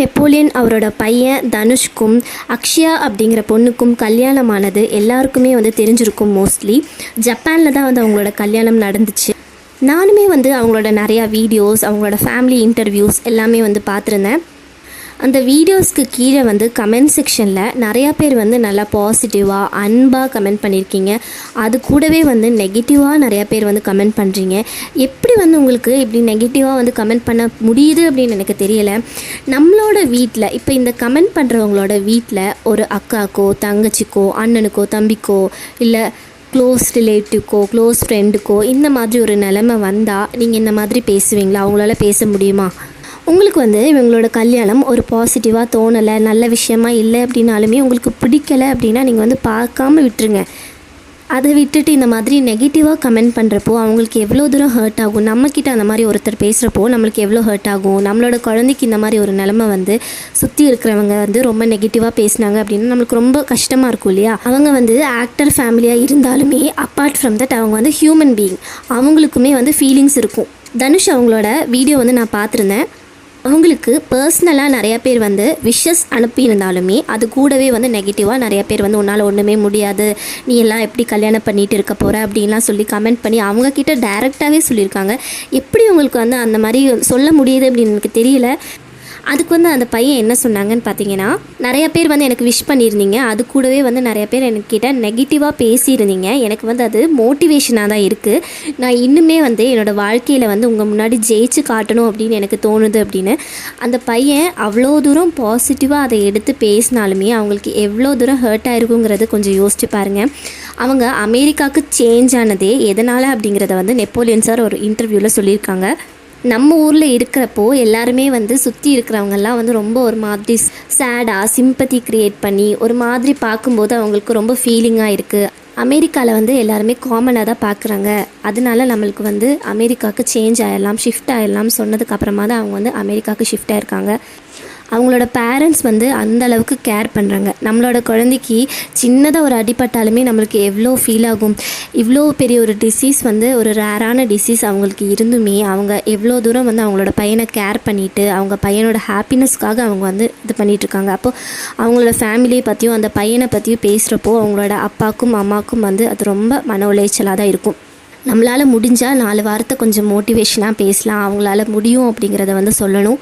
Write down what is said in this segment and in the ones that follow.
Napoleon அவரோட பையன் தனுஷ்க்கும் அக்ஷயா அப்படிங்கிற பொண்ணுக்கும் கல்யாணமானது எல்லாருக்குமே வந்து தெரிஞ்சிருக்கும் மோஸ்ட்லி ஜப்பானில் தான் வந்து அவங்களோட கல்யாணம் நடந்துச்சு. நானுமே வந்து அவங்களோட நிறையா வீடியோஸ் அவங்களோட ஃபேமிலி இன்டர்வியூஸ் எல்லாமே வந்து பார்த்துருந்தேன். அந்த வீடியோஸ்க்கு கீழே வந்து கமெண்ட் செக்ஷனில் நிறையா பேர் வந்து நல்லா பாசிட்டிவாக அன்பாக கமெண்ட் பண்ணியிருக்கீங்க அது கூடவே வந்து நெகட்டிவாக நிறையா பேர் வந்து கமெண்ட் பண்ணுறீங்க எப்படி வந்து உங்களுக்கு இப்படி நெகட்டிவாக வந்து கமெண்ட் பண்ண முடியுது அப்படின்னு எனக்கு தெரியலை. நம்மளோட வீட்டில் இப்போ இந்த கமெண்ட் பண்ணுறவங்களோட வீட்டில் ஒரு அக்காக்கோ தங்கச்சிக்கோ அண்ணனுக்கோ தம்பிக்கோ இல்லை க்ளோஸ் ரிலேட்டிவ்க்கோ க்ளோஸ் ஃப்ரெண்டுக்கோ இந்த மாதிரி ஒரு நிலைமை வந்தால் நீங்கள் இந்த மாதிரி பேசுவீங்களா? அவங்களால பேச முடியுமா? உங்களுக்கு வந்து இவங்களோட கல்யாணம் ஒரு பாசிட்டிவாக தோணலை நல்ல விஷயமா இல்லை அப்படின்னாலுமே உங்களுக்கு பிடிக்கலை அப்படின்னா நீங்கள் வந்து பார்க்காம விட்டுருங்க. அதை விட்டுட்டு இந்த மாதிரி நெகட்டிவாக கமெண்ட் பண்ணுறப்போ அவங்களுக்கு எவ்வளோ தூரம் ஹர்ட் ஆகும்? நம்மக்கிட்ட அந்த மாதிரி ஒருத்தர் பேசுகிறப்போ நம்மளுக்கு எவ்வளோ ஹர்ட் ஆகும்? நம்மளோட குழந்தைக்கு இந்த மாதிரி ஒரு நிலமை வந்து சுற்றி இருக்கிறவங்க வந்து ரொம்ப நெகட்டிவாக பேசினாங்க அப்படின்னா நம்மளுக்கு ரொம்ப கஷ்டமாக இருக்கும் இல்லையா? அவங்க வந்து ஆக்டர் ஃபேமிலியாக இருந்தாலுமே அப்பார்ட் ஃப்ரம் தட் அவங்க வந்து ஹியூமன் பீயிங் அவங்களுக்குமே வந்து ஃபீலிங்ஸ் இருக்கும். தனுஷ் அவங்களோட வீடியோ வந்து நான் பார்த்துருந்தேன். அவங்களுக்கு பர்சனலாக நிறைய பேர் வந்து விஷஸ் அனுப்பியிருந்தாலுமே அது கூடவே வந்து நெகட்டிவாக நிறைய பேர் வந்து உன்னால் ஒன்றுமே முடியாது. நீ எல்லாம் எப்படி கல்யாணம் பண்ணிட்டு இருக்க போகிற அப்படின்லாம் சொல்லி கமெண்ட் பண்ணி அவங்கக்கிட்ட டைரெக்டாகவே சொல்லியிருக்காங்க. எப்படி உங்களுக்கு வந்து அந்த மாதிரி சொல்ல முடியுது அப்படின்னு எனக்கு தெரியல. அதுக்கு வந்து அந்த பையன் என்ன சொன்னாங்கன்னு பார்த்தீங்கன்னா நிறைய பேர் வந்து எனக்கு விஷ் பண்ணியிருந்தீங்க. அது கூடவே வந்து நிறைய பேர் என்கிட்ட நெகட்டிவாக பேசியிருந்தீங்க. எனக்கு வந்து அது மோட்டிவேஷனாக தான் இருக்குது நான் இன்னுமே வந்து என்னோடய வாழ்க்கையில் வந்து உங்கள் முன்னாடி ஜெயிச்சு காட்டணும் அப்படின்னு எனக்கு தோணுது அப்படின்னு. அந்த பையன் அவ்வளோ தூரம் பாசிட்டிவாக அதை எடுத்து பேசினாலுமே அவங்களுக்கு எவ்வளோ தூரம் ஹர்ட் ஆயிருக்குங்கிறது கொஞ்சம் யோசிச்சு பாருங்கள் அவங்க அமெரிக்காவுக்கு சேஞ்ச் ஆனதே எதனால் அப்படிங்கிறத வந்து நெப்போலியன் சார் ஒரு இன்டர்வியூவில் சொல்லியிருக்காங்க. நம்ம ஊரில் இருக்கிறப்போ எல்லாருமே வந்து சுற்றி இருக்கிறவங்கெல்லாம் வந்து ரொம்ப ஒரு மாதிரி சேடாக சிம்பத்தி க்ரியேட் பண்ணி ஒரு மாதிரி பார்க்கும்போது அவங்களுக்கு ரொம்ப ஃபீலிங்காக இருக்குது அமெரிக்காவில் வந்து எல்லாருமே காமனாக தான் பார்க்குறாங்க. அதனால நம்மளுக்கு வந்து அமெரிக்காவுக்கு சேஞ்ச் ஆயிடலாம் ஷிஃப்ட் ஆகிடலாம் சொன்னதுக்கப்புறமா தான் அவங்க வந்து அமெரிக்காவுக்கு ஷிஃப்ட் ஆகிருக்காங்க அவங்களோட பேரண்ட்ஸ் வந்து அந்த அளவுக்கு கேர் பண்ணுறாங்க நம்மளோட குழந்தைக்கு சின்னதாக ஒரு அடிபட்டாலுமே நம்மளுக்கு எவ்வளோ ஃபீல் ஆகும்? இவ்வளோ பெரிய ஒரு டிசீஸ் வந்து ஒரு ரேரான டிசீஸ் அவங்களுக்கு இருந்துமே அவங்க எவ்வளோ தூரம் வந்து அவங்களோட பையனை கேர் பண்ணிவிட்டு அவங்க பையனோட ஹாப்பினஸ்க்காக அவங்க வந்து இது பண்ணிகிட்ருக்காங்க இருக்காங்க. அப்போது அவங்களோட ஃபேமிலியை பற்றியும் அந்த பையனை பற்றியும் பேசுகிறப்போ அவங்களோட அப்பாவுக்கும் அம்மாவுக்கும் வந்து அது ரொம்ப மன உளைச்சலாக தான் இருக்கும். நம்மளால் முடிஞ்சால் நாலு வாரத்தை கொஞ்சம் மோட்டிவேஷனாக பேசலாம். அவங்களால முடியும் அப்படிங்கிறத வந்து சொல்லணும்.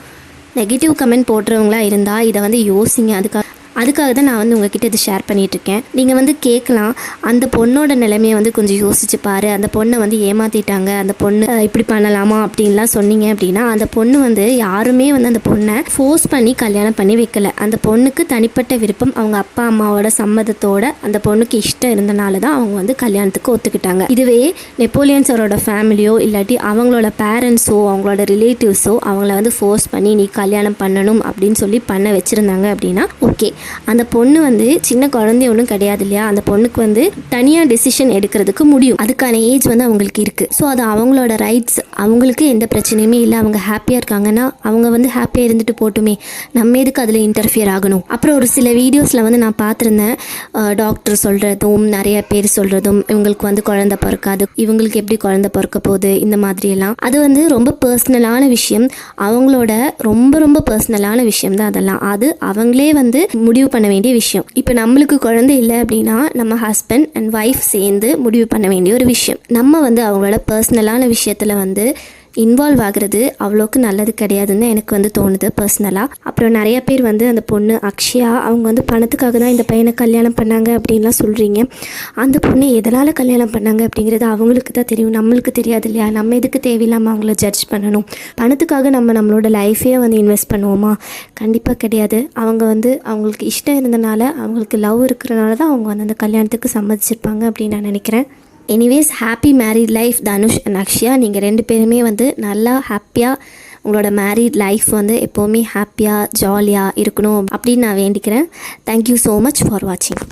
நெகட்டிவ் கமெண்ட் போடுறவங்களா இருந்தால் இதை வந்து யோசிங்க. அதுக்காக அதுக்காக தான் நான் வந்து உங்ககிட்ட இது ஷேர் பண்ணிகிட்ருக்கேன் நீங்கள் வந்து கேட்கலாம் அந்த பொண்ணோட நிலைமையை வந்து கொஞ்சம் யோசிச்சு பாரு. அந்த பொண்ணை வந்து ஏமாற்றிட்டாங்க அந்த பொண்ணு இப்படி பண்ணலாமா அப்படின்லாம் சொன்னீங்க அப்படின்னா அந்த பொண்ணு வந்து யாருமே வந்து அந்த பொண்ணை ஃபோர்ஸ் பண்ணி கல்யாணம் பண்ணி வைக்கல. அந்த பொண்ணுக்கு தனிப்பட்ட விருப்பம் அவங்க அப்பா அம்மாவோட சம்மதத்தோட அந்த பொண்ணுக்கு இஷ்டம் இருந்தனால தான் அவங்க வந்து கல்யாணத்துக்கு ஒத்துக்கிட்டாங்க. இதுவே நெப்போலியன் சாரோட ஃபேமிலியோ இல்லாட்டி அவங்களோட பேரண்ட்ஸோ அவங்களோட ரிலேட்டிவ்ஸோ அவங்கள வந்து ஃபோர்ஸ் பண்ணி நீ கல்யாணம் பண்ணணும் அப்படின்னு சொல்லி பண்ண வச்சுருந்தாங்க அப்படின்னா ஓகே அந்த பொண்ணு வந்து சின்ன குழந்தை ஒன்றும் கிடையாது இல்லையா? அந்த பொண்ணுக்கு வந்து தனியாக டெசிஷன் எடுக்கிறதுக்கு முடியும். அதுக்கான ஏஜ் வந்து அவங்களுக்கு இருக்குது ஸோ அது அவங்களோட ரைட்ஸ் அவங்களுக்கு எந்த பிரச்சனையுமே இல்லை. அவங்க ஹாப்பியாக இருக்காங்கன்னா அவங்க வந்து ஹாப்பியாக இருந்துட்டு போட்டுமே. நம்ம எதுக்கு அதில் இன்டர்ஃபியர் ஆகணும்? அப்புறம் ஒரு சில வீடியோஸில் வந்து நான் பார்த்துருந்தேன். டாக்டர் சொல்கிறதும் நிறைய பேர் சொல்கிறதும் இவங்களுக்கு வந்து குழந்த பிறக்காது இவங்களுக்கு எப்படி குழந்த பிறக்க போகுது இந்த மாதிரியெல்லாம் அது வந்து ரொம்ப பர்சனலான விஷயம். அவங்களோட ரொம்ப ரொம்ப பர்சனலான விஷயம் தான் அதெல்லாம். அது அவங்களே வந்து முடி முடிவு பண்ண வேண்டிய விஷயம். இப்போ நம்மளுக்கு குழந்தை இல்லை அப்படின்னா நம்ம ஹஸ்பண்ட் அண்ட் ஒய்ஃப் சேர்ந்து முடிவு பண்ண வேண்டிய ஒரு விஷயம். நம்ம வந்து அவங்களோட பர்சனலான விஷயத்தில் வந்து இன்வால்வ் ஆகுறது அவ்வளோக்கு நல்லது கிடையாதுன்னு எனக்கு வந்து தோணுது பர்சனலாக அப்புறம் நிறைய பேர் வந்து அந்த பொண்ணு அக்ஷயா அவங்க வந்து பணத்துக்காக தான் இந்த பையனை கல்யாணம் பண்ணாங்க அப்படின்லாம் சொல்கிறீங்க அந்த பொண்ணு எதனால் கல்யாணம் பண்ணாங்க அப்படிங்கிறது அவங்களுக்கு தான் தெரியும். நம்மளுக்கு தெரியாது இல்லையா? நம்ம எதுக்கு தேவையில்லாமல் அவங்கள ஜட்ஜ் பண்ணணும்? பணத்துக்காக நம்ம நம்மளோட லைஃபே வந்து இன்வெஸ்ட் பண்ணுவோமா? கண்டிப்பாக கிடையாது. அவங்க வந்து அவங்களுக்கு இஷ்டம் இருந்தனால அவங்களுக்கு லவ் இருக்கிறனால தான் அவங்க வந்து அந்த கல்யாணத்துக்கு சம்மதிச்சிருப்பாங்க அப்படின்னு நான் நினைக்கிறேன். Anyways happy married life Dhanush and Akshaya நீங்கள் ரெண்டு பேருமே வந்து நல்லா ஹாப்பியாக உங்களோட மேரிட் லைஃப் வந்து எப்போவுமே ஹாப்பியாக ஜாலியாக இருக்கணும் அப்படின்னு நான் வேண்டிக்கிறேன். தேங்க்யூ ஸோ மச் ஃபார் வாட்சிங்